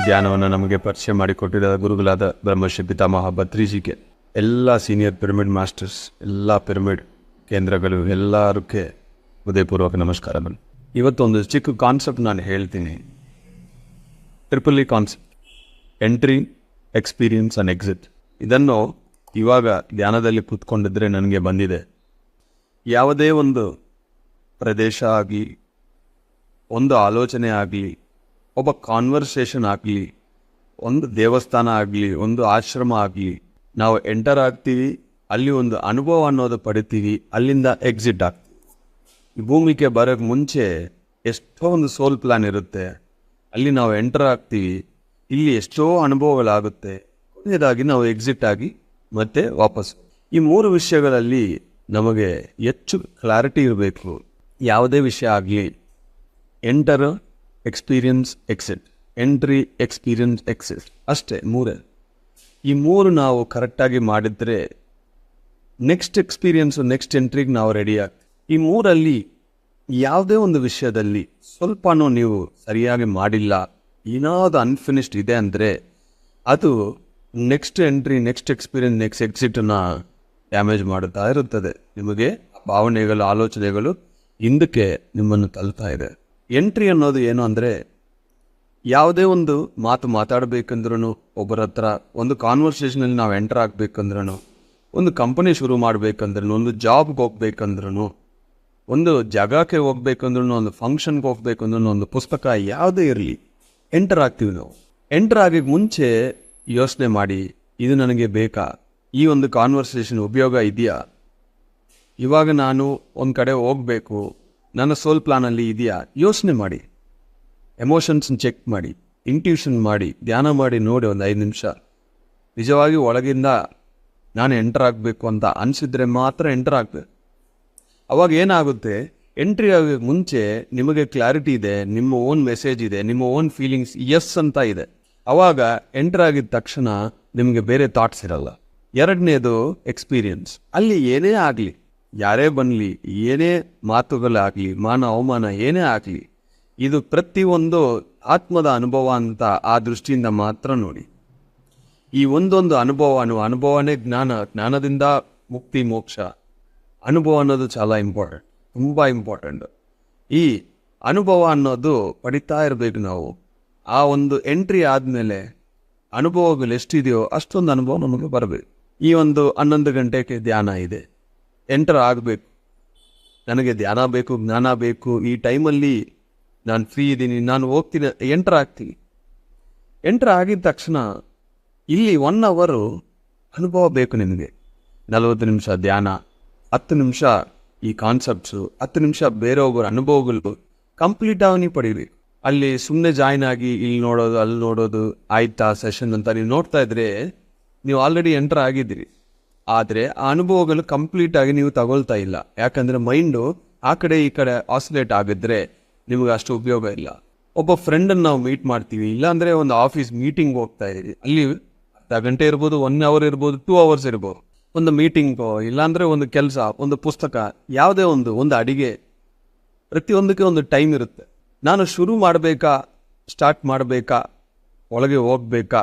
ಧ್ಯಾನವನ್ನು ನಮಗೆ ಪರಿಚಯ ಮಾಡಿಕೊಟ್ಟಿರೋ ಗುರುಗಳಾದ ಬ್ರಹ್ಮಶ್ರೀ ಪಿತಾಮಹ ಭತ್ರಿಜಿಗೆ ಎಲ್ಲ ಸೀನಿಯರ್ ಪಿರಮಿಡ್ ಮಾಸ್ಟರ್ಸ್ ಎಲ್ಲ ಪಿರಮಿಡ್ ಕೇಂದ್ರಗಳು, ಎಲ್ಲರಕ್ಕೆ ಹೃದಯಪೂರ್ವಕ ನಮಸ್ಕಾರಗಳು. ಇವತ್ತೊಂದು ಚಿಕ್ಕ ಕಾನ್ಸೆಪ್ಟ್ ನಾನು ಹೇಳ್ತೀನಿ. Triple E concept entry experience and exit ಇದನ್ನು ಇವಾಗ ಧ್ಯಾನದಲ್ಲಿ ಕೂತ್ಕೊಂಡಿದ್ರೆ ನನಗೆ ಬಂದಿದೆ. ಯಾವುದೇ ಒಂದು ಪ್ರದೇಶ ಆಗಲಿ, ಒಂದು ಆಲೋಚನೆ ಆಗಲಿ ಒಬ್ಬ ಕಾನ್ವರ್ಸೇಷನ್ ಆಗಲಿ, ಒಂದು ದೇವಸ್ಥಾನ ಆಗಲಿ, ಒಂದು ಆಶ್ರಮ ಆಗಲಿ, ನಾವು ಎಂಟರ್ ಆಗ್ತೀವಿ, ಅಲ್ಲಿ ಒಂದು ಅನುಭವ ಅನ್ನೋದು ಪಡಿತೀವಿ, ಅಲ್ಲಿಂದ ಎಕ್ಸಿಟ್ ಆಗ್ತೀವಿ. ಈ ಭೂಮಿಗೆ ಬರೋಕ್ಕೆ ಮುಂಚೆ ಎಷ್ಟೋ ಒಂದು ಸೋಲ್ ಪ್ಲಾನ್ ಇರುತ್ತೆ. ಅಲ್ಲಿ ನಾವು ಎಂಟರ್ ಆಗ್ತೀವಿ, ಇಲ್ಲಿ ಎಷ್ಟೋ ಅನುಭವಗಳಾಗುತ್ತೆ. ಕೊನೆಯದಾಗಿ ನಾವು ಎಕ್ಸಿಟ್ ಆಗಿ ಮತ್ತೆ ವಾಪಸ್. ಈ ಮೂರು ವಿಷಯಗಳಲ್ಲಿ ನಮಗೆ ಹೆಚ್ಚು ಕ್ಲಾರಿಟಿ ಇರಬೇಕು. ಯಾವುದೇ ವಿಷಯ ಆಗಲಿ enter experience exit entry experience exit ಅಷ್ಟೇ, ಮೂರೇ. ಈ ಮೂರು ನಾವು ಕರೆಕ್ಟಾಗಿ ಮಾಡಿದರೆ ನೆಕ್ಸ್ಟ್ ಎಕ್ಸ್ಪೀರಿಯನ್ಸು ನೆಕ್ಸ್ಟ್ ಎಂಟ್ರಿಗೆ ನಾವು ರೆಡಿ ಆಗ್ತೀವಿ ಈ ಮೂರಲ್ಲಿ ಯಾವುದೇ ಒಂದು ವಿಷಯದಲ್ಲಿ ಸ್ವಲ್ಪನೂ ನೀವು ಸರಿಯಾಗಿ ಮಾಡಿಲ್ಲ, ಏನಾದ್ರು ಅನ್ಫಿನಿಶ್ಡ್ ಇದೆ ಅಂದರೆ ಅದು next entry next experience next ಎಕ್ಸಿಟನ್ನು damage ಮಾಡುತ್ತಾ ಇರುತ್ತದೆ. ನಿಮಗೆ ಭಾವನೆಗಳು, ಆಲೋಚನೆಗಳು ಹಿಂದಕ್ಕೆ ನಿಮ್ಮನ್ನು ತಲುಪ್ತಾ ಇದೆ. ಎಂಟ್ರಿ ಅನ್ನೋದು ಏನು ಅಂದರೆ ಯಾವುದೇ ಒಂದು ಮಾತು ಮಾತಾಡಬೇಕಂದ್ರೂ ಒಬ್ಬರ ಹತ್ರ ಒಂದು ಕಾನ್ವರ್ಸೇಷನಲ್ಲಿ ನಾವು ಎಂಟರ್ ಆಗಬೇಕಂದ್ರೂ ಒಂದು ಕಂಪನಿ ಶುರು ಮಾಡಬೇಕಂದ್ರೂ ಒಂದು ಜಾಬ್ಗೆ ಹೋಗ್ಬೇಕಂದ್ರೂ ಒಂದು ಜಾಗಕ್ಕೆ ಹೋಗ್ಬೇಕಂದ್ರೂ ಒಂದು ಫಂಕ್ಷನ್ಗೆ ಹೋಗ್ಬೇಕಂದ್ರೂ ಒಂದು ಪುಸ್ತಕ ಯಾವುದೇ ಇರಲಿ ಎಂಟರ್ ಆಗ್ತೀವಿ ನಾವು. ಎಂಟರ್ ಆಗಿ ಮುಂಚೆ ಯೋಚನೆ ಮಾಡಿ, ಇದು ನನಗೆ ಬೇಕಾ? ಈ ಒಂದು ಕಾನ್ವರ್ಸೇಷನ್ ಉಪಯೋಗ ಇದೆಯಾ? ಇವಾಗ ನಾನು ಒಂದು ಕಡೆ ಹೋಗಬೇಕು ನನ್ನ ಸೋಲ್ ಪ್ಲಾನಲ್ಲಿ ಇದೆಯಾ? ಯೋಚನೆ ಮಾಡಿ. ಎಮೋಷನ್ಸ್ನ ಚೆಕ್ ಮಾಡಿ. ಇಂಟ್ಯೂಷನ್ ಮಾಡಿ. ಧ್ಯಾನ ಮಾಡಿ ನೋಡಿ ಒಂದು ಐದು ನಿಮಿಷ. ನಿಜವಾಗಿ ಒಳಗಿಂದ ನಾನು ಎಂಟರ್ ಆಗಬೇಕು ಅಂತ ಅನಿಸಿದ್ರೆ ಮಾತ್ರ ಎಂಟರ್ ಆಗಬೇಕು ಅವಾಗ ಏನಾಗುತ್ತೆ? ಎಂಟ್ರಿ ಆಗೋಕ್ಕೆ ಮುಂಚೆ ನಿಮಗೆ ಕ್ಲಾರಿಟಿ ಇದೆ, ನಿಮ್ಮ ಓನ್ ಮೆಸೇಜ್ ಇದೆ, ನಿಮ್ಮ ಓನ್ ಫೀಲಿಂಗ್ಸ್ ಎಸ್ ಅಂತ ಇದೆ. ಅವಾಗ ಎಂಟರ್ ಆಗಿದ ತಕ್ಷಣ ನಿಮಗೆ ಬೇರೆ ಥಾಟ್ಸ್ ಇರಲ್ಲ. ಎರಡನೇದು ಎಕ್ಸ್ಪೀರಿಯನ್ಸ್ ಅಲ್ಲಿ ಏನೇ ಆಗಲಿ ಯಾರೇ ಬನ್ನಲಿ ಏನೇ ಮಾತುಗಳಾಗಲಿ, ಮಾನ ಅವಮಾನ ಏನೇ ಆಗಲಿ, ಇದು ಪ್ರತಿಯೊಂದು ಆತ್ಮದ ಅನುಭವ ಅಂತ ಆ ದೃಷ್ಟಿಯಿಂದ ಮಾತ್ರ ನೋಡಿ. ಈ ಒಂದೊಂದು ಅನುಭವ ಅನುಭವನೇ ಜ್ಞಾನ, ಜ್ಞಾನದಿಂದ ಮುಕ್ತಿ, ಮೋಕ್ಷ. ಅನುಭವ ಅನ್ನೋದು ಚಾಲ ಇಂಪಾರ್ಟೆಂಟ್ ತುಂಬ ಇಂಪಾರ್ಟೆಂಟ್ ಈ ಅನುಭವ ಅನ್ನೋದು ಪಡಿತಾ ಇರಬೇಕು ನಾವು. ಆ ಒಂದು ಎಂಟ್ರಿ ಆದಮೇಲೆ ಅನುಭವಗಳು ಎಷ್ಟಿದೆಯೋ ಅಷ್ಟೊಂದು ಅನುಭವ ನಮಗೆ ಬರಬೇಕು. ಈ ಒಂದು ಹನ್ನೊಂದು ಗಂಟೆಗೆ ಧ್ಯಾನ ಇದೆ. ಎಂಟರ್ ಆಗಬೇಕು. ನನಗೆ ಧ್ಯಾನ ಬೇಕು, ಜ್ಞಾನ ಬೇಕು. ಈ ಟೈಮಲ್ಲಿ ನಾನು ಫ್ರೀ ಇದ್ದೀನಿ. ನಾನು ಹೋಗ್ತೀನಿ. ಎಂಟರ್ ಆಗ್ತೀನಿ. ಎಂಟರ್ ಆಗಿದ ತಕ್ಷಣ ಇಲ್ಲಿ ಒನ್ ಅವರು ಅನುಭವ ಬೇಕು ನಿಮಗೆ. ನಲವತ್ತು ನಿಮಿಷ ಧ್ಯಾನ, ಹತ್ತು ನಿಮಿಷ ಈ ಕಾನ್ಸೆಪ್ಟ್ಸು ಹತ್ತು ನಿಮಿಷ ಬೇರೆಯೊಬ್ಬರ ಅನುಭವಗಳು ಕಂಪ್ಲೀಟ್ ಆಗಿ ನೀವು ಅಲ್ಲಿ ಸುಮ್ಮನೆ ಜಾಯ್ನ್ ಆಗಿ ಇಲ್ಲಿ ನೋಡೋದು, ಅಲ್ಲಿ ನೋಡೋದು ಆಯ್ತಾ ಸೆಷನ್ ಅಂತ ನೀವು ನೋಡ್ತಾ ಇದ್ರೆ, ನೀವು ಆಲ್ರೆಡಿ ಎಂಟರ್ ಆಗಿದ್ದೀರಿ. ಆದರೆ ಆ ಅನುಭವಗಳು ಕಂಪ್ಲೀಟ್ ಆಗಿ ನೀವು ತಗೊಳ್ತಾ ಇಲ್ಲ. ಯಾಕಂದ್ರೆ ಮೈಂಡು ಆ ಕಡೆ ಈ ಕಡೆ ಆಸಿಲೇಟ್ ಆಗಿದ್ರೆ ನಿಮಗೆ ಅಷ್ಟು ಉಪಯೋಗ ಇಲ್ಲ. ಒಬ್ಬ ಫ್ರೆಂಡನ್ನು ನಾವು ಮೀಟ್ ಮಾಡ್ತೀವಿ, ಇಲ್ಲಾಂದ್ರೆ ಒಂದು ಆಫೀಸ್ ಮೀಟಿಂಗ್ ಹೋಗ್ತಾ ಇದೀವಿ ಅಲ್ಲಿ ಅರ್ಧ ಗಂಟೆ ಇರ್ಬೋದು ಒನ್ ಅವರ್ ಇರ್ಬೋದು ಟೂ ಅವರ್ಸ್ ಇರ್ಬೋದು. ಒಂದು ಮೀಟಿಂಗ್ ಇಲ್ಲಾಂದ್ರೆ ಒಂದು ಕೆಲಸ, ಒಂದು ಪುಸ್ತಕ, ಯಾವುದೇ ಒಂದು ಒಂದು ಅಡಿಗೆ, ಪ್ರತಿಯೊಂದಕ್ಕೆ ಒಂದು ಟೈಮ್ ಇರುತ್ತೆ. ನಾನು ಶುರು ಮಾಡಬೇಕಾ ಸ್ಟಾರ್ಟ್ ಮಾಡಬೇಕಾ, ಒಳಗೆ ಹೋಗ್ಬೇಕಾ?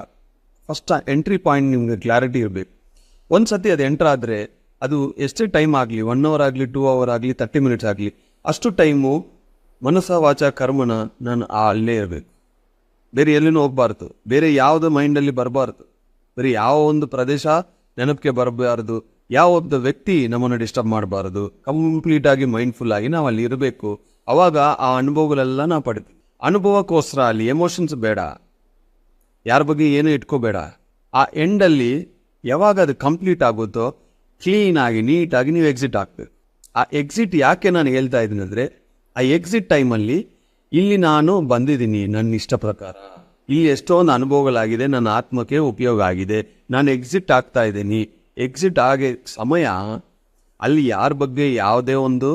ಫಸ್ಟ್ ಎಂಟ್ರಿ ಪಾಯಿಂಟ್ ನಿಮಗೆ ಕ್ಲಾರಿಟಿ ಇರಬೇಕು. ಒಂದು ಸತಿ ಅದು ಎಂಟರ್ ಆದರೆ ಅದು ಎಷ್ಟೇ ಟೈಮ್ ಆಗಲಿ ಒನ್ ಅವರ್ ಆಗಲಿ ಟೂ ಅವರ್ ಆಗಲಿ ತರ್ಟಿ ಮಿನಿಟ್ಸ್ ಆಗಲಿ, ಅಷ್ಟು ಟೈಮು ಮನಸ್ಸ, ವಾಚ, ಕರ್ಮನ ನಾನು ಅಲ್ಲೇ ಇರಬೇಕು. ಬೇರೆ ಎಲ್ಲಿನೂ ಹೋಗಬಾರ್ದು. ಬೇರೆ ಯಾವುದು ಮೈಂಡಲ್ಲಿ ಬರಬಾರ್ದು. ಬೇರೆ ಯಾವ ಒಂದು ಪ್ರದೇಶ ನೆನಪಿಗೆ ಬರಬಾರ್ದು. ಯಾವ ಒಬ್ಬ ವ್ಯಕ್ತಿ ನಮ್ಮನ್ನು ಡಿಸ್ಟರ್ಬ್ ಮಾಡಬಾರ್ದು. ಕಂಪ್ಲೀಟಾಗಿ ಮೈಂಡ್ಫುಲ್ ಆಗಿ ನಾವು ಅಲ್ಲಿ ಇರಬೇಕು. ಅವಾಗ ಆ ಅನುಭವಗಳೆಲ್ಲ ನಾವು ಪಡೆದು ಅನುಭವಕ್ಕೋಸ್ಕರ ಅಲ್ಲಿ ಎಮೋಷನ್ಸ್ ಬೇಡ. ಯಾರ ಬಗ್ಗೆ ಏನೂ ಇಟ್ಕೋಬೇಡ. ಆ ಎಂಡಲ್ಲಿ ಯಾವಾಗ ಅದು ಕಂಪ್ಲೀಟ್ ಆಗುತ್ತೋ ಕ್ಲೀನಾಗಿ ನೀಟಾಗಿ ನೀವು ಎಕ್ಸಿಟ್ ಆಗ್ಬೇಕು. ಆ ಎಕ್ಸಿಟ್ ಯಾಕೆ ನಾನು ಹೇಳ್ತಾ ಇದ್ದೀನಿ ಅಂದರೆ, ಆ ಎಕ್ಸಿಟ್ ಟೈಮಲ್ಲಿ ಇಲ್ಲಿ ನಾನು ಬಂದಿದ್ದೀನಿ ನನ್ನ ಇಷ್ಟ ಪ್ರಕಾರ. ಇಲ್ಲಿ ಎಷ್ಟೊಂದು ಅನುಭವಗಳಾಗಿದೆ, ನನ್ನ ಆತ್ಮಕ್ಕೆ ಉಪಯೋಗ ಆಗಿದೆ, ನಾನು ಎಕ್ಸಿಟ್ ಆಗ್ತಾ ಇದ್ದೀನಿ. ಎಕ್ಸಿಟ್ ಆಗೇ ಸಮಯ, ಅಲ್ಲಿ ಯಾರ ಬಗ್ಗೆ ಯಾವುದೇ ಒಂದು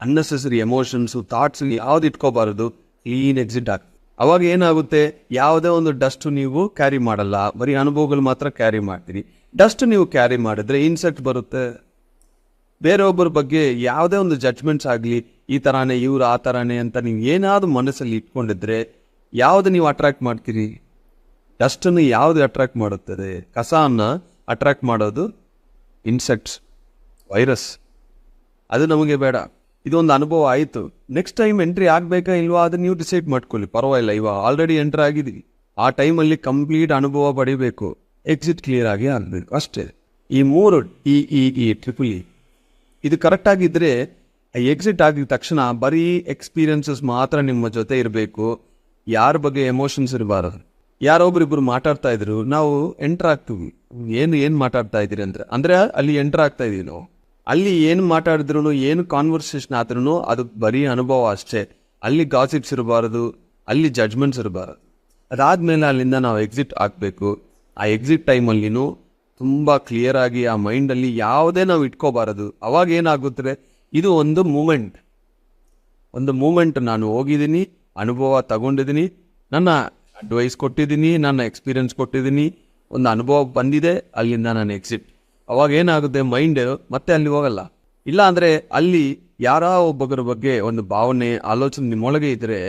ಅನ್ನೆಸೆಸರಿ ಎಮೋಷನ್ಸು ಥಾಟ್ಸ್ ಯಾವ್ದು ಇಟ್ಕೋಬಾರದು ಕ್ಲೀನ್ ಎಕ್ಸಿಟ್ ಆಗ್ತದೆ. ಅವಾಗ ಏನಾಗುತ್ತೆ? ಯಾವುದೇ ಒಂದು ಡಸ್ಟ್ ನೀವು ಕ್ಯಾರಿ ಮಾಡಲ್ಲ. ಬರೀ ಅನುಭವಗಳು ಮಾತ್ರ ಕ್ಯಾರಿ ಮಾಡ್ತೀರಿ. ಡಸ್ಟ್ ನೀವು ಕ್ಯಾರಿ ಮಾಡಿದ್ರೆ ಇನ್ಸೆಕ್ಟ್ ಬರುತ್ತೆ. ಬೇರೊಬ್ಬರ ಬಗ್ಗೆ ಯಾವುದೇ ಒಂದು ಜಡ್ಜ್ಮೆಂಟ್ಸ್ ಆಗಲಿ, ಈ ಥರನೇ ಇವ್ರು ಆ ಥರನೇ ಅಂತ ನೀವು ಏನಾದರೂ ಮನಸ್ಸಲ್ಲಿ ಇಟ್ಕೊಂಡಿದ್ರೆ, ಯಾವುದು ನೀವು ಅಟ್ರಾಕ್ಟ್ ಮಾಡ್ತೀರಿ? ಡಸ್ಟನ್ನು ಯಾವುದು ಅಟ್ರಾಕ್ಟ್ ಮಾಡುತ್ತದೆ? ಕಸವನ್ನು ಅಟ್ರಾಕ್ಟ್ ಮಾಡೋದು ಇನ್ಸೆಕ್ಟ್ಸ್, ವೈರಸ್. ಅದು ನಮಗೆ ಬೇಡ. ಇದೊಂದು ಅನುಭವ ಆಯಿತು. ನೆಕ್ಸ್ಟ್ ಟೈಮ್ ಎಂಟ್ರಿ ಆಗಬೇಕಾ ಇಲ್ವಾ ಅದನ್ನ ನೀವು ಡಿಸೈಡ್ ಮಾಡ್ಕೊಳ್ಳಿ. ಪರವಾಗಿಲ್ಲ ಇವಾಗ ಆಲ್ರೆಡಿ ಎಂಟ್ರ್ ಆಗಿದ್ದೀವಿ. ಆ ಟೈಮಲ್ಲಿ ಕಂಪ್ಲೀಟ್ ಅನುಭವ ಪಡಿಬೇಕು. ಎಕ್ಸಿಟ್ ಕ್ಲಿಯರ್ ಆಗಿ ಆಗಬೇಕು. ಅಷ್ಟೇ. ಈ ಮೂರು E E E triple E ಇದು ಕರೆಕ್ಟಾಗಿದ್ದರೆ ಎಕ್ಸಿಟ್ ಆಗಿದ ತಕ್ಷಣ ಬರೀ ಎಕ್ಸ್ಪೀರಿಯನ್ಸಸ್ ಮಾತ್ರ ನಿಮ್ಮ ಜೊತೆ ಇರಬೇಕು. ಯಾರ ಬಗ್ಗೆ ಎಮೋಷನ್ಸ್ ಇರಬಾರದು. ಯಾರೊಬ್ರಿಬ್ರು ಮಾತಾಡ್ತಾ ಇದ್ರು, ನಾವು ಎಂಟ್ರ್ ಆಗ್ತೀವಿ. ಏನು ಏನು ಮಾತಾಡ್ತಾ ಇದ್ದೀರಿ ಅಂದರೆ ಅಂದರೆ ಅಲ್ಲಿ ಎಂಟ್ರ್ ಆಗ್ತಾ ಇದೀವಿ ನಾವು. ಅಲ್ಲಿ ಏನು ಮಾತಾಡಿದ್ರು ಏನು ಕಾನ್ವರ್ಸೇಷನ್ ಆದ್ರೂ ಅದು ಬರೀ ಅನುಭವ ಅಷ್ಟೇ. ಅಲ್ಲಿ ಗಾಸಿಪ್ಸ್ ಇರಬಾರದು, ಅಲ್ಲಿ ಜಡ್ಜ್ಮೆಂಟ್ಸ್ ಇರಬಾರದು. ಅದಾದ್ಮೇಲೆ ಅಲ್ಲಿಂದ ನಾವು ಎಕ್ಸಿಟ್ ಆಗಬೇಕು. ಆ ಎಕ್ಸಿಟ್ ಟೈಮಲ್ಲಿನೂ ತುಂಬ ಕ್ಲಿಯರ್ ಆಗಿ ಆ ಮೈಂಡಲ್ಲಿ ಯಾವುದೇ ನಾವು ಇಟ್ಕೋಬಾರದು. ಅವಾಗ ಏನಾಗುತ್ತೆ ಇದು ಒಂದು ಮೂಮೆಂಟ್ ಒಂದು ಮೂಮೆಂಟ್ ನಾನು ಹೋಗಿದ್ದೀನಿ, ಅನುಭವ ತಗೊಂಡಿದ್ದೀನಿ, ನನ್ನ ಅಡ್ವೈಸ್ ಕೊಟ್ಟಿದ್ದೀನಿ, ನನ್ನ ಎಕ್ಸ್ಪೀರಿಯನ್ಸ್ ಕೊಟ್ಟಿದ್ದೀನಿ, ಒಂದು ಅನುಭವ ಬಂದಿದೆ, ಅಲ್ಲಿಂದ ನಾನು ಎಕ್ಸಿಟ್ ಅವಾಗ ಏನಾಗುತ್ತೆ ಮೈಂಡ್ ಮತ್ತೆ ಅಲ್ಲಿ ಹೋಗಲ್ಲ. ಇಲ್ಲ ಅಂದ್ರೆ ಅಲ್ಲಿ ಯಾರ ಒಬ್ಬೊಬ್ಬರ ಬಗ್ಗೆ ಒಂದು ಭಾವನೆ, ಆಲೋಚನೆ ನಿಮ್ಮೊಳಗೆ ಇದ್ದರೆ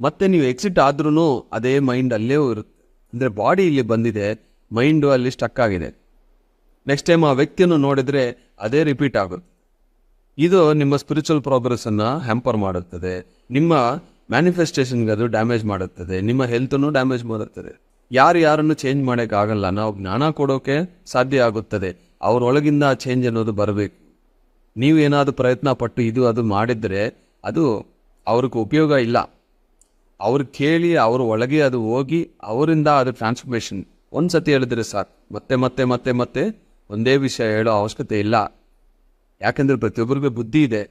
ಮತ್ತೆ ನೀವು ಎಕ್ಸಿಟ್ ಆದ್ರೂ ಅದೇ ಮೈಂಡ್ ಅಲ್ಲೇ ಇರುತ್ತೆ. ಅಂದರೆ ಬಾಡಿ ಇಲ್ಲಿ ಬಂದಿದೆ ಮೈಂಡು ಅಲ್ಲಿ ಸ್ಟಕ್ ಆಗಿದೆ. ನೆಕ್ಸ್ಟ್ ಟೈಮ್ ಆ ವ್ಯಕ್ತಿಯನ್ನು ನೋಡಿದರೆ ಅದೇ ರಿಪೀಟ್ ಆಗುತ್ತೆ. ಇದು ನಿಮ್ಮ ಸ್ಪಿರಿಚುವಲ್ ಪ್ರೋಗ್ರೆಸ್ ಅನ್ನ ಹ್ಯಾಂಪರ್ ಮಾಡುತ್ತದೆ. ನಿಮ್ಮ ಮ್ಯಾನಿಫೆಸ್ಟೇಷನ್ಗೆ ಅದು ಡ್ಯಾಮೇಜ್ ಮಾಡುತ್ತದೆ. ನಿಮ್ಮ ಹೆಲ್ತನ್ನು ಡ್ಯಾಮೇಜ್ ಮಾಡುತ್ತದೆ. ಯಾರು ಯಾರನ್ನು ಚೇಂಜ್ ಮಾಡೋಕ್ಕಾಗಲ್ಲ. ನಾವು ಜ್ಞಾನ ಕೊಡೋಕೆ ಸಾಧ್ಯ ಆಗುತ್ತದೆ. ಅವರೊಳಗಿಂದ ಆ ಚೇಂಜ್ ಅನ್ನೋದು ಬರಬೇಕು. ನೀವು ಏನಾದರೂ ಪ್ರಯತ್ನ ಪಟ್ಟು ಇದು ಅದು ಮಾಡಿದರೆ ಅದು ಅವ್ರಿಗೆ ಉಪಯೋಗ ಇಲ್ಲ. ಅವ್ರು ಕೇಳಿ ಅವ್ರ ಒಳಗೆ ಅದು ಹೋಗಿ ಅವರಿಂದ ಅದು ಟ್ರಾನ್ಸ್ಫರ್ಮೇಷನ್ ಒಂದು ಸತಿ ಹೇಳಿದ್ರೆ ಸಾಕು. ಮತ್ತೆ ಮತ್ತೆ ಮತ್ತೆ ಮತ್ತೆ ಒಂದೇ ವಿಷಯ ಹೇಳೋ ಅವಶ್ಯಕತೆ ಇಲ್ಲ. ಯಾಕೆಂದರೆ ಪ್ರತಿಯೊಬ್ಬರಿಗೂ ಬುದ್ಧಿ ಇದೆ.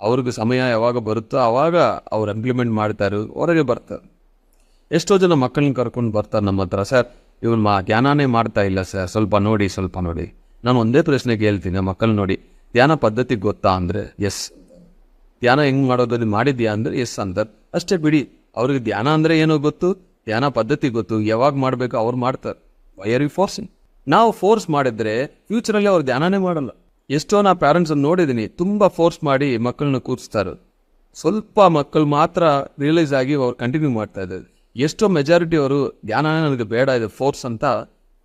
ಅವ್ರಿಗೆ ಸಮಯ ಯಾವಾಗ ಬರುತ್ತೋ ಆವಾಗ ಅವ್ರು ಇಂಪ್ಲಿಮೆಂಟ್ ಮಾಡ್ತಾರೆ, ಹೊರಗೆ ಬರ್ತಾರೆ. ಎಷ್ಟೋ ಜನ ಮಕ್ಕಳನ್ನ ಕರ್ಕೊಂಡು ಬರ್ತಾರೆ ನಮ್ಮ ಹತ್ರ. ಸರ್ ಇವ್ರು ಮಾ ಧ್ಯಾನನೇ ಮಾಡ್ತಾ ಇಲ್ಲ ಸರ್. ಸ್ವಲ್ಪ ನೋಡಿ ಸ್ವಲ್ಪ ನೋಡಿ. ನಾನು ಒಂದೇ ಪ್ರಶ್ನೆ ಕೇಳ್ತೀನಿ, ಮಕ್ಕಳನ್ನ ನೋಡಿ. ಧ್ಯಾನ ಪದ್ಧತಿ ಗೊತ್ತಾ ಅಂದರೆ ಎಸ್ ಧ್ಯಾನ ಹೆಂಗೆ ಮಾಡೋದು ಮಾಡಿದ್ಯಾ ಅಂದರೆ ಎಸ್ ಅಂತಾರೆ. ಅಷ್ಟೇ ಬಿಡಿ, ಅವ್ರಿಗೆ ಧ್ಯಾನ ಅಂದರೆ ಏನೋ ಗೊತ್ತು? ಧ್ಯಾನ ಪದ್ಧತಿ ಗೊತ್ತು. ಯಾವಾಗ ಮಾಡಬೇಕು ಅವ್ರು ಮಾಡ್ತಾರೆ. ವೈ ಆರ್ ಯು ಫೋರ್ಸಿಂಗ್ ನಾವು ಫೋರ್ಸ್ ಮಾಡಿದ್ರೆ ಫ್ಯೂಚರಲ್ಲಿ ಅವ್ರು ಧ್ಯಾನನೇ ಮಾಡಲ್ಲ. ಎಷ್ಟೋ ನಾ ಪ್ಯಾರೆಂಟ್ಸ್ ನೋಡಿದ್ದೀನಿ ತುಂಬ ಫೋರ್ಸ್ ಮಾಡಿ ಮಕ್ಕಳನ್ನ ಕೂರಿಸ್ತಾರೆ ಸ್ವಲ್ಪ ಮಕ್ಕಳು ಮಾತ್ರ ರಿಯಲೈಸ್ ಆಗಿ ಅವ್ರು ಕಂಟಿನ್ಯೂ ಮಾಡ್ತಾ ಇದ್ದಾರೆ. ಎಷ್ಟೋ ಮೆಜಾರಿಟಿ ಅವರು ಧ್ಯಾನ ನನಗೆ ಬೇಡ, ಇದೆ ಫೋರ್ಸ್ ಅಂತ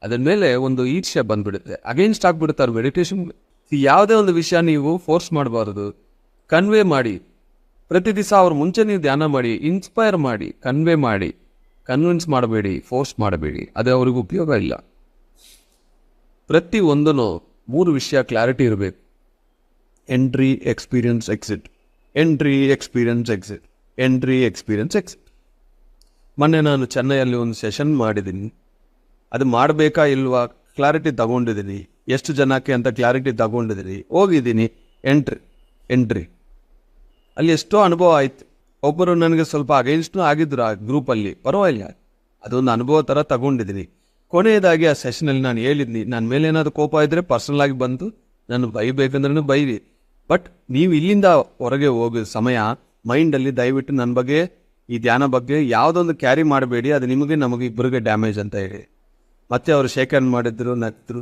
ಅದರ ಮೇಲೆ ಒಂದು ಈರ್ಷ್ಯ ಬಂದ್ಬಿಡುತ್ತೆ. ಅಗೇನ್ಸ್ಟ್ ಆಗ್ಬಿಡುತ್ತಾರೆ ಮೆಡಿಟೇಷನ್ ಯಾವುದೇ ಒಂದು ವಿಷಯ ನೀವು ಫೋರ್ಸ್ ಮಾಡಬಾರದು. ಕನ್ವೇ ಮಾಡಿ. ಪ್ರತಿ ದಿವಸ ಅವ್ರ ಮುಂಚೆ ನೀವು ಧ್ಯಾನ ಮಾಡಿ ಇನ್ಸ್ಪೈರ್ ಮಾಡಿ ಕನ್ವೇ ಮಾಡಿ. ಕನ್ವಿನ್ಸ್ ಮಾಡಬೇಡಿ ಫೋರ್ಸ್ ಮಾಡಬೇಡಿ. ಅದು ಅವ್ರಿಗೆ ಉಪಯೋಗ ಇಲ್ಲ. ಪ್ರತಿ ಒಂದನ್ನು ಮೂರು ವಿಷಯ ಕ್ಲಾರಿಟಿ ಇರಬೇಕು. Entry experience exit entry experience exit entry experience exit ಮೊನ್ನೆ ನಾನು ಚೆನ್ನೈಯಲ್ಲಿ ಒಂದು ಸೆಷನ್ ಮಾಡಿದ್ದೀನಿ. ಅದು ಮಾಡಬೇಕಾ ಇಲ್ವಾ ಕ್ಲಾರಿಟಿ ತಗೊಂಡಿದ್ದೀನಿ. ಎಷ್ಟು ಜನಕ್ಕೆ ಅಂತ ಕ್ಲಾರಿಟಿ ತಗೊಂಡಿದ್ದೀನಿ. ಹೋಗಿದ್ದೀನಿ. Entry entry. ಅಲ್ಲಿ ಎಷ್ಟೋ ಅನುಭವ ಆಯ್ತು. ಒಬ್ಬರು ನನಗೆ ಸ್ವಲ್ಪ ಅಗೇನ್ಸ್ಟ್ನೂ ಆಗಿದ್ರು ಆ ಗ್ರೂಪಲ್ಲಿ. ಪರವಾಗಿಲ್ಲ. ಅದೊಂದು ಅನುಭವ ಥರ ತಗೊಂಡಿದ್ದೀನಿ. ಕೊನೆಯದಾಗಿ ಆ ಸೆಷನಲ್ಲಿ ನಾನು ಹೇಳಿದ್ನಿ ನನ್ನ ಮೇಲೆ ಏನಾದರೂ ಕೋಪ ಇದ್ದರೆ ಪರ್ಸನಲ್ ಆಗಿ ಬಂದು ನಾನು ಬೈಬೇಕಂದ್ರೂ ಬೈರಿ. ಬಟ್ ನೀವು ಇಲ್ಲಿಂದ ಹೊರಗೆ ಹೋಗೋ ಸಮಯ ಮೈಂಡಲ್ಲಿ ದಯವಿಟ್ಟು ನನ್ನ ಬಗ್ಗೆ ಈ ಧ್ಯಾನ ಬಗ್ಗೆ ಯಾವುದೊಂದು ಕ್ಯಾರಿ ಮಾಡಬೇಡಿ, ಅದು ನಿಮಗೆ, ನಮಗೆ ಇಬ್ಬರಿಗೆ ಡ್ಯಾಮೇಜ್ ಅಂತ ಹೇಳಿ. ಮತ್ತೆ ಅವರು ಶೇಖರ್ ಮಾಡಿದ್ರು ನಗ್ತರು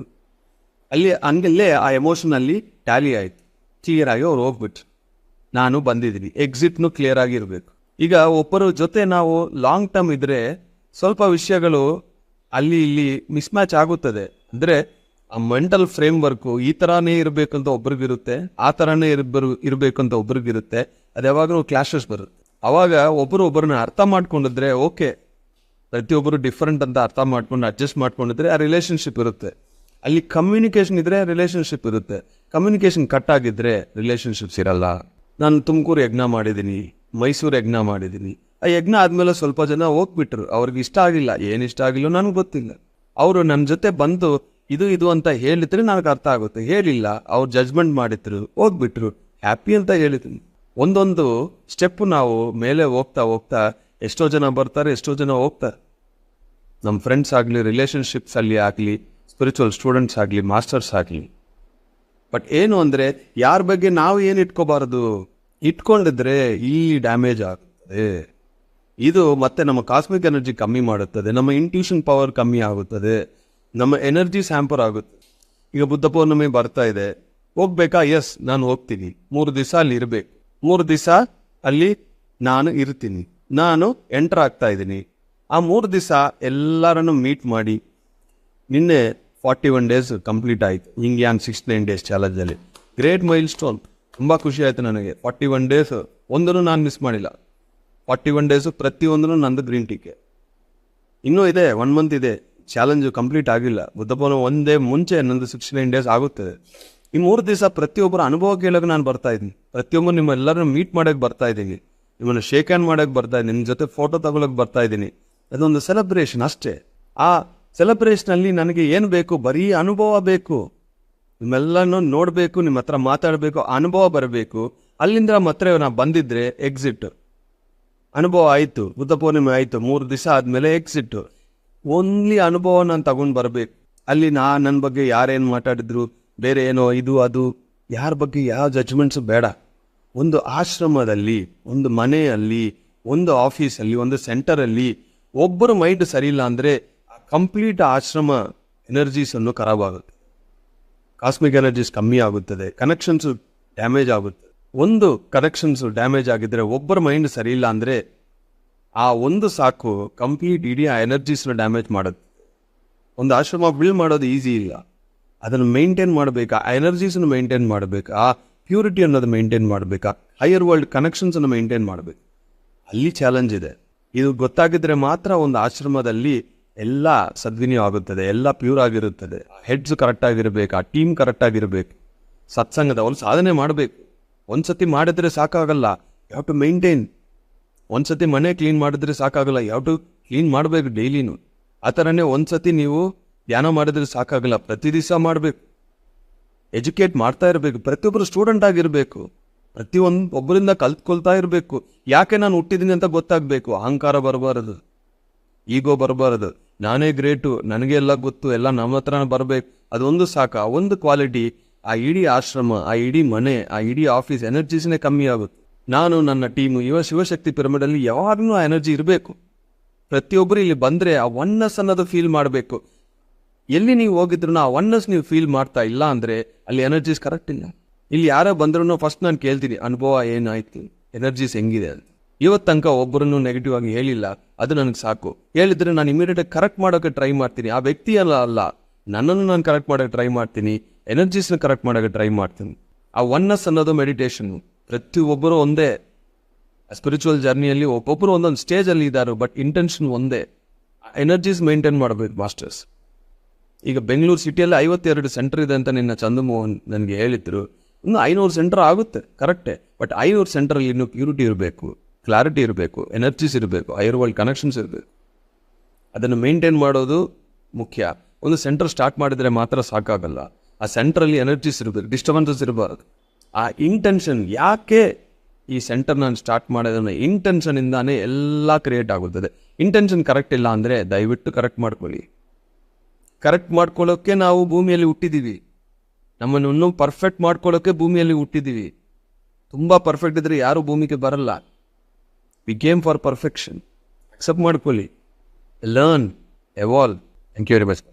ಅಲ್ಲಿ, ಹಂಗಲ್ಲೇ ಆ ಎಮೋಷನಲ್ಲಿ ಟ್ಯಾಲಿ ಆಯ್ತು. ಕ್ಲಿಯರ್ ಆಗಿ ಅವ್ರು ಹೋಗ್ಬಿಟ್ರು. ನಾನು ಬಂದಿದ್ದೀನಿ. ಎಕ್ಸಿಟ್ನು ಕ್ಲಿಯರ್ ಆಗಿರಬೇಕು ಈಗ ಒಬ್ಬರ ಜೊತೆ ನಾವು ಲಾಂಗ್ ಟರ್ಮ್ ಇದ್ರೆ ಸ್ವಲ್ಪ ವಿಷಯಗಳು ಅಲ್ಲಿ ಇಲ್ಲಿ ಮಿಸ್ ಮ್ಯಾಚ್ ಆಗುತ್ತದೆ. ಅಂದ್ರೆ ಆ ಮೆಂಟಲ್ ಫ್ರೇಮ್ ವರ್ಕು ಈ ತರಾನೇ ಇರಬೇಕಂತ ಒಬ್ರಿಗಿರುತ್ತೆ, ಆ ತರಾನೇ ಇರ್ಬರು, ಇರಬೇಕಂತ ಒಬ್ರಿಗಿರುತ್ತೆ. ಅದು ಯಾವಾಗಲೂ ಕ್ಲಾಶಸ್ ಬರುತ್ತೆ. ಅವಾಗ ಒಬ್ಬರು ಒಬ್ಬರನ್ನ ಅರ್ಥ ಮಾಡ್ಕೊಂಡಿದ್ರೆ ಓಕೆ ಪ್ರತಿಯೊಬ್ಬರು ಡಿಫ್ರೆಂಟ್ ಅಂತ ಅರ್ಥ ಮಾಡ್ಕೊಂಡು ಅಡ್ಜಸ್ಟ್ ಮಾಡ್ಕೊಂಡಿದ್ರೆ ಆ ರಿಲೇಷನ್ಶಿಪ್ ಇರುತ್ತೆ. ಅಲ್ಲಿ ಕಮ್ಯುನಿಕೇಷನ್ ಇದ್ರೆ ರಿಲೇಷನ್ಶಿಪ್ ಇರುತ್ತೆ. ಕಮ್ಯುನಿಕೇಷನ್ ಕಟ್ ಆಗಿದ್ರೆ ರಿಲೇಷನ್ಶಿಪ್ಸ್ ಇರಲ್ಲ. ನಾನು ತುಮಕೂರು ಯಜ್ಞ ಮಾಡಿದ್ದೀನಿ, ಮೈಸೂರು ಯಜ್ಞ ಮಾಡಿದ್ದೀನಿ. ಆ ಯಜ್ಞ ಆದ್ಮೇಲೆ ಸ್ವಲ್ಪ ಜನ ಹೋಗ್ಬಿಟ್ರು. ಅವ್ರಿಗೆ ಇಷ್ಟ ಆಗಿಲ್ಲ. ಏನು ಇಷ್ಟ ಆಗಿಲ್ಲ ನನಗೆ ಗೊತ್ತಿಲ್ಲ. ಅವರು ನನ್ನ ಜೊತೆ ಬಂದು ಇದು ಇದು ಅಂತ ಹೇಳಿದ್ರೆ ನನಗೆ ಅರ್ಥ ಆಗುತ್ತೆ. ಹೇಳಿಲ್ಲ, ಅವ್ರು ಜಜ್ಮೆಂಟ್ ಮಾಡಿದ್ರು, ಹೋಗ್ಬಿಟ್ರು. ಹ್ಯಾಪಿ ಅಂತ ಹೇಳಿದ್ದೀನಿ ಒಂದೊಂದು ಸ್ಟೆಪ್ ನಾವು ಮೇಲೆ ಹೋಗ್ತಾ ಹೋಗ್ತಾ ಎಷ್ಟೋ ಜನ ಬರ್ತಾರೆ, ಎಷ್ಟೋ ಜನ ಹೋಗ್ತಾರೆ. ನಮ್ಮ ಫ್ರೆಂಡ್ಸ್ ಆಗಲಿ ರಿಲೇಷನ್ಶಿಪ್ಸ್ ಅಲ್ಲಿ ಆಗಲಿ ಸ್ಪಿರಿಚುವಲ್ ಸ್ಟೂಡೆಂಟ್ಸ್ ಆಗಲಿ ಮಾಸ್ಟರ್ಸ್ ಆಗಲಿ. ಬಟ್ ಏನು ಅಂದರೆ, ಯಾರ ಬಗ್ಗೆ ನಾವು ಏನು ಇಟ್ಕೋಬಾರದು? ಇಟ್ಕೊಂಡಿದ್ರೆ ಇಲ್ಲಿ ಡ್ಯಾಮೇಜ್ ಆಗುತ್ತದೆ ಇದು ಮತ್ತೆ ನಮ್ಮ ಕಾಸ್ಮಿಕ್ ಎನರ್ಜಿ ಕಮ್ಮಿ ಮಾಡುತ್ತದೆ, ನಮ್ಮ ಇಂಟ್ಯೂಷನ್ ಪವರ್ ಕಮ್ಮಿ ಆಗುತ್ತದೆ, ನಮ್ಮ ಎನರ್ಜಿ ಸ್ಯಾಂಪರ್ ಆಗುತ್ತೆ. ಈಗ ಬುದ್ಧ ಪೌರ್ಣಮಿ ಬರ್ತಾ ಇದೆ. ಹೋಗ್ಬೇಕಾ? ಎಸ್ ನಾನು ಹೋಗ್ತೀನಿ. ಮೂರು ದಿವಸ ಅಲ್ಲಿ ಇರಬೇಕು. ಮೂರು ದಿವಸ ಅಲ್ಲಿ ನಾನು ಇರ್ತೀನಿ ನಾನು ಎಂಟರ್ ಆಗ್ತಾ ಇದ್ದೀನಿ. ಆ ಮೂರು ದಿವಸ ಎಲ್ಲರನ್ನು ಮೀಟ್ ಮಾಡಿ ನಿನ್ನೆ ಫಾರ್ಟಿ ಒನ್ ಡೇಸ್ ಕಂಪ್ಲೀಟ್ ಆಯಿತು ಹಿಂಗೆ ಯಾನ್ ಸಿಕ್ಸ್ ನೈನ್ ಡೇಸ್ ಚಾಲೆಂಜಲ್ಲಿ ಗ್ರೇಟ್ ಮೈಲ್ ಸ್ಟೋನ್ ತುಂಬ ಖುಷಿ ಆಯಿತು ನನಗೆ. ಫಾರ್ಟಿ ಒನ್ ಡೇಸ್ ಒಂದನ್ನು ನಾನು ಮಿಸ್ ಮಾಡಿಲ್ಲ. ಫಾರ್ಟಿ ಒನ್ ಡೇಸು ಪ್ರತಿಯೊಂದನ್ನು ನಂದು ಗ್ರೀನ್ ಟೀಕೆ ಇನ್ನೂ ಇದೆ ಒನ್ ಮಂತ್ ಇದೆ. ಚಾಲೆಂಜು ಕಂಪ್ಲೀಟ್ ಆಗಿಲ್ಲ. ಬುದ್ಧಪ್ಪನ ಒಂದೇ ಮುಂಚೆ ನಂದು ಸಿಕ್ಸ್ಟಿ ನೈನ್ ಡೇಸ್ ಆಗುತ್ತದೆ. ಈ ಮೂರು ದಿವಸ ಪ್ರತಿಯೊಬ್ಬರ ಅನುಭವ ಕೇಳೋಕೆ ನಾನು ಬರ್ತಾ ಇದ್ದೀನಿ. ಪ್ರತಿಯೊಬ್ಬರು ನಿಮ್ಮ ಎಲ್ಲರನ್ನು ಮೀಟ್ ಮಾಡೋಕೆ ಬರ್ತಾ ಇದ್ದೀನಿ. ನಿಮ್ಮನ್ನು ಶೇಕ್ ಹ್ಯಾಂಡ್ ಮಾಡೋಕೆ ಬರ್ತಾ ಇದ್ದೀನಿ. ನಿಮ್ಮ ಜೊತೆ ಫೋಟೋ ತಗೊಳಕ್ಕೆ ಬರ್ತಾ ಇದ್ದೀನಿ. ಅದೊಂದು ಸೆಲೆಬ್ರೇಷನ್ ಅಷ್ಟೇ. ಆ ಸೆಲೆಬ್ರೇಷನಲ್ಲಿ ನನಗೆ ಏನು ಬೇಕು? ಬರೀ ಅನುಭವ ಬೇಕು. ನಿಮ್ಮೆಲ್ಲನೂ ನೋಡಬೇಕು, ನಿಮ್ಮ ಹತ್ರ ಮಾತಾಡಬೇಕು, ಅನುಭವ ಬರಬೇಕು. ಅಲ್ಲಿಂದ ಮಾತ್ರ ನಾನು ಬಂದಿದ್ರೆ ಎಕ್ಸಿಟ್ ಅನುಭವ ಆಯಿತು. ಬುದ್ಧ ಪೂರ್ಣಿಮೆ ಆಯಿತು. ಮೂರು ದಿವಸ ಆದಮೇಲೆ ಎಕ್ಸಿಟ್ಟು ಓನ್ಲಿ ಅನುಭವ ನಾನು ತಗೊಂಡು ಬರಬೇಕು. ಅಲ್ಲಿ ನಾ ನನ್ನ ಬಗ್ಗೆ ಯಾರೇನು ಮಾತಾಡಿದ್ರು? ಬೇರೆ ಏನೋ ಇದು, ಅದು, ಯಾರ ಬಗ್ಗೆ ಯಾವ ಜಜ್ಮೆಂಟ್ಸು ಬೇಡ. ಒಂದು ಆಶ್ರಮದಲ್ಲಿ, ಒಂದು ಮನೆಯಲ್ಲಿ, ಒಂದು ಆಫೀಸಲ್ಲಿ ಒಂದು ಸೆಂಟರಲ್ಲಿ ಒಬ್ಬರು ಮೈಂಡ್ ಸರಿ ಇಲ್ಲ ಅಂದರೆ ಕಂಪ್ಲೀಟ್ ಆಶ್ರಮ ಎನರ್ಜೀಸನ್ನು ಖರಾಬ್ ಆಗುತ್ತೆ. ಕಾಸ್ಮಿಕ್ ಎನರ್ಜೀಸ್ ಕಮ್ಮಿ ಆಗುತ್ತದೆ ಕನೆಕ್ಷನ್ಸು ಡ್ಯಾಮೇಜ್ ಆಗುತ್ತೆ ಒಂದು ಕನೆಕ್ಷನ್ಸು ಡ್ಯಾಮೇಜ್ ಆಗಿದ್ದರೆ ಒಬ್ಬರ ಮೈಂಡ್ ಸರಿ ಇಲ್ಲ ಅಂದರೆ ಆ ಒಂದು ಸಾಕು ಕಂಪ್ಲೀಟ್ ಇಡೀ ಆ ಎನರ್ಜೀಸ್ನ ಡ್ಯಾಮೇಜ್ ಮಾಡುತ್ತೆ. ಒಂದು ಆಶ್ರಮ ಬಿಲ್ಡ್ ಮಾಡೋದು ಈಸಿ ಇಲ್ಲ. ಅದನ್ನು ಮೇಂಟೈನ್ ಮಾಡಬೇಕಾ? ಆ ಎನರ್ಜೀಸನ್ನು ಮೇಂಟೈನ್ ಮಾಡಬೇಕಾ? ಆ ಪ್ಯೂರಿಟಿ ಅನ್ನೋದು ಮೇಂಟೈನ್ ಮಾಡಬೇಕಾ? ಹೈಯರ್ ವರ್ಲ್ಡ್ ಕನೆಕ್ಷನ್ಸನ್ನು ಮೇಂಟೈನ್ ಮಾಡಬೇಕು. ಅಲ್ಲಿ ಚಾಲೆಂಜ್ ಇದೆ. ಇದು ಗೊತ್ತಾಗಿದ್ರೆ ಮಾತ್ರ ಒಂದು ಆಶ್ರಮದಲ್ಲಿ ಎಲ್ಲ ಸದ್ವಿನಿಯೋಗ ಆಗುತ್ತದೆ, ಎಲ್ಲ ಪ್ಯೂರ್ ಆಗಿರುತ್ತದೆ. ಹೆಡ್ಸ್ ಕರೆಕ್ಟ್ ಆಗಿರಬೇಕು? ಆ ಟೀಮ್ ಕರೆಕ್ಟ್ ಆಗಿರಬೇಕು. ಸತ್ಸಂಗದ ಒಂದು ಸಾಧನೆ ಮಾಡಬೇಕು. ಒಂದ್ಸತಿ ಮಾಡಿದ್ರೆ ಸಾಕಾಗಲ್ಲ. ಯಾವ ಟು ಮೇಂಟೈನ್ ಒಂದ್ಸತಿ ಮನೆ ಕ್ಲೀನ್ ಮಾಡಿದ್ರೆ ಸಾಕಾಗಲ್ಲ. ಯಾವ ಟು ಕ್ಲೀನ್ ಮಾಡಬೇಕು ಡೈಲಿನೂ ಆ ಥರನೇ ಒಂದ್ಸತಿ ನೀವು ಧ್ಯಾನ ಮಾಡಿದ್ರೆ ಸಾಕಾಗಲ್ಲ. ಪ್ರತಿ ದಿವಸ ಮಾಡಬೇಕು. ಎಜುಕೇಟ್ ಮಾಡ್ತಾ ಇರಬೇಕು. ಪ್ರತಿಯೊಬ್ಬರು ಸ್ಟೂಡೆಂಟ್ ಆಗಿರಬೇಕು. ಪ್ರತಿಯೊಂದು ಒಬ್ಬರಿಂದ ಕಲ್ತ್ಕೊಳ್ತಾ ಇರಬೇಕು. ಯಾಕೆ ನಾನು ಹುಟ್ಟಿದ್ದೀನಿ ಅಂತ ಗೊತ್ತಾಗಬೇಕು. ಅಹಂಕಾರ ಬರಬಾರದು. ಈಗೋ ಬರಬಾರದು. ನಾನೇ ಗ್ರೇಟು ನನಗೆ ಎಲ್ಲ ಗೊತ್ತು, ಎಲ್ಲ ನಮ್ಮ ಹತ್ರ ಬರಬೇಕು. ಅದೊಂದು ಸಾಕ. ಆ ಒಂದು ಕ್ವಾಲಿಟಿ ಆ ಇಡೀ ಆಶ್ರಮ, ಆ ಇಡೀ ಮನೆ, ಆ ಇಡೀ ಆಫೀಸ್ ಎನರ್ಜೀಸ್ನೇ ಕಮ್ಮಿ ಆಗುತ್ತೆ. ನಾನು, ನನ್ನ ಟೀಮು ಯುವ, ಶಿವಶಕ್ತಿ ಪಿರಮಿಡಲ್ಲಿ ಯಾವಾಗಲೂ ಆ ಎನರ್ಜಿ ಇರಬೇಕು. ಪ್ರತಿಯೊಬ್ಬರು ಇಲ್ಲಿ ಬಂದರೆ ಆ ಒನ್ನಸ್ ಅನ್ನೋದು ಫೀಲ್ ಮಾಡಬೇಕು. ಎಲ್ಲಿ ನೀವು ಹೋಗಿದ್ರು ಆ ಒನ್ನಸ್ ನೀವು ಫೀಲ್ ಮಾಡ್ತಾ ಇಲ್ಲ ಅಂದರೆ ಅಲ್ಲಿ ಎನರ್ಜೀಸ್ ಕರೆಕ್ಟ್ ಇಲ್ಲ. ಇಲ್ಲಿ ಯಾರೋ ಬಂದ್ರೂ ಫಸ್ಟ್ ನಾನು ಕೇಳ್ತೀನಿ, ಅನುಭವ ಏನಾಯ್ತು? ಎನರ್ಜೀಸ್ ಹೆಂಗಿದೆ ಅದು ಇವತ್ತು ತನಕ ಒಬ್ಬರನ್ನು ನೆಗೆಟಿವ್ ಆಗಿ ಹೇಳಿಲ್ಲ, ಅದು ನನಗೆ ಸಾಕು. ಹೇಳಿದ್ರೆ ನಾನು ಇಮಿಡಿಯೇಟ್ ಕರೆಕ್ಟ್ ಮಾಡೋಕೆ ಟ್ರೈ ಮಾಡ್ತೀನಿ. ಆ ವ್ಯಕ್ತಿ ಅಲ್ಲ ಅಲ್ಲ. ನನ್ನನ್ನು ನಾನು ಕರೆಕ್ಟ್ ಮಾಡೋಕೆ ಟ್ರೈ ಮಾಡ್ತೀನಿ ಎನರ್ಜೀಸ್ನ ಕರೆಕ್ಟ್ ಮಾಡೋಕೆ ಟ್ರೈ ಮಾಡ್ತೀನಿ. ಆ ಒನ್ನಸ್ ಅನ್ನೋದು ಮೆಡಿಟೇಷನ್ ಪ್ರತಿಯೊಬ್ಬರು ಒಂದೇ. ಸ್ಪಿರಿಚುವಲ್ ಜರ್ನಿಯಲ್ಲಿ ಒಬ್ಬೊಬ್ಬರು ಒಂದೊಂದು ಸ್ಟೇಜಲ್ಲಿ ಇದ್ದಾರೆ ಬಟ್ ಇಂಟೆನ್ಷನ್ ಒಂದೇ. ಎನರ್ಜೀಸ್ ಮೇಂಟೈನ್ ಮಾಡಬೇಕು ಮಾಸ್ಟರ್ಸ್ ಈಗ ಬೆಂಗಳೂರು ಸಿಟಿಯಲ್ಲಿ ಐವತ್ತೆರಡು ಸೆಂಟರ್ ಇದೆ ಅಂತ ನಿನ್ನ ಚಂದ್ರಮೋಹನ್ ನನಗೆ ಹೇಳಿದ್ರು. ಇನ್ನು ಐನೂರು ಸೆಂಟರ್ ಆಗುತ್ತೆ ಕರೆಕ್ಟೇ ಬಟ್ ಐನೂರು ಸೆಂಟ್ರಲ್ಲಿ ಇನ್ನೂ ಪ್ಯೂರಿಟಿ ಇರಬೇಕು ಕ್ಲಾರಿಟಿ ಇರಬೇಕು ಎನರ್ಜೀಸ್ ಇರಬೇಕು ಐರ್ ವರ್ಲ್ಡ್ ಕನೆಕ್ಷನ್ಸ್ ಇರಬೇಕು. ಅದನ್ನು ಮೇಂಟೈನ್ ಮಾಡೋದು ಮುಖ್ಯ. ಒಂದು ಸೆಂಟರ್ ಸ್ಟಾರ್ಟ್ ಮಾಡಿದರೆ ಮಾತ್ರ ಸಾಕಾಗಲ್ಲ. ಆ ಸೆಂಟ್ರಲ್ಲಿ ಎನರ್ಜೀಸ್ ಇರಬೇಕು ಡಿಸ್ಟರ್ಬೆನ್ಸಸ್ ಇರಬಾರ್ದು. ಆ ಇಂಟೆನ್ಷನ್ ಯಾಕೆ ಈ ಸೆಂಟರ್ ನಾನು ಸ್ಟಾರ್ಟ್ ಮಾಡೋದನ್ನ ಇಂಟೆನ್ಷನಿಂದಾನೇ ಎಲ್ಲ ಕ್ರಿಯೇಟ್ ಆಗುತ್ತದೆ. ಇಂಟೆನ್ಷನ್ ಕರೆಕ್ಟ್ ಇಲ್ಲ ಅಂದರೆ ದಯವಿಟ್ಟು ಕರೆಕ್ಟ್ ಮಾಡ್ಕೊಳ್ಳಿ. ಕರೆಕ್ಟ್ ಮಾಡ್ಕೊಳ್ಳೋಕ್ಕೆ ನಾವು ಭೂಮಿಯಲ್ಲಿ ಹುಟ್ಟಿದ್ದೀವಿ ನಮ್ಮನ್ನು ಇನ್ನೂ ಪರ್ಫೆಕ್ಟ್ ಮಾಡ್ಕೊಳ್ಳೋಕ್ಕೆ ಭೂಮಿಯಲ್ಲಿ ಹುಟ್ಟಿದ್ದೀವಿ ತುಂಬ ಪರ್ಫೆಕ್ಟ್ ಇದ್ದರೆ ಯಾರೂ ಭೂಮಿಗೆ ಬರಲ್ಲ. We game for perfection accept ಮಾಡ್ಕೊಳ್ಳಿ. Learn evolve thank you very much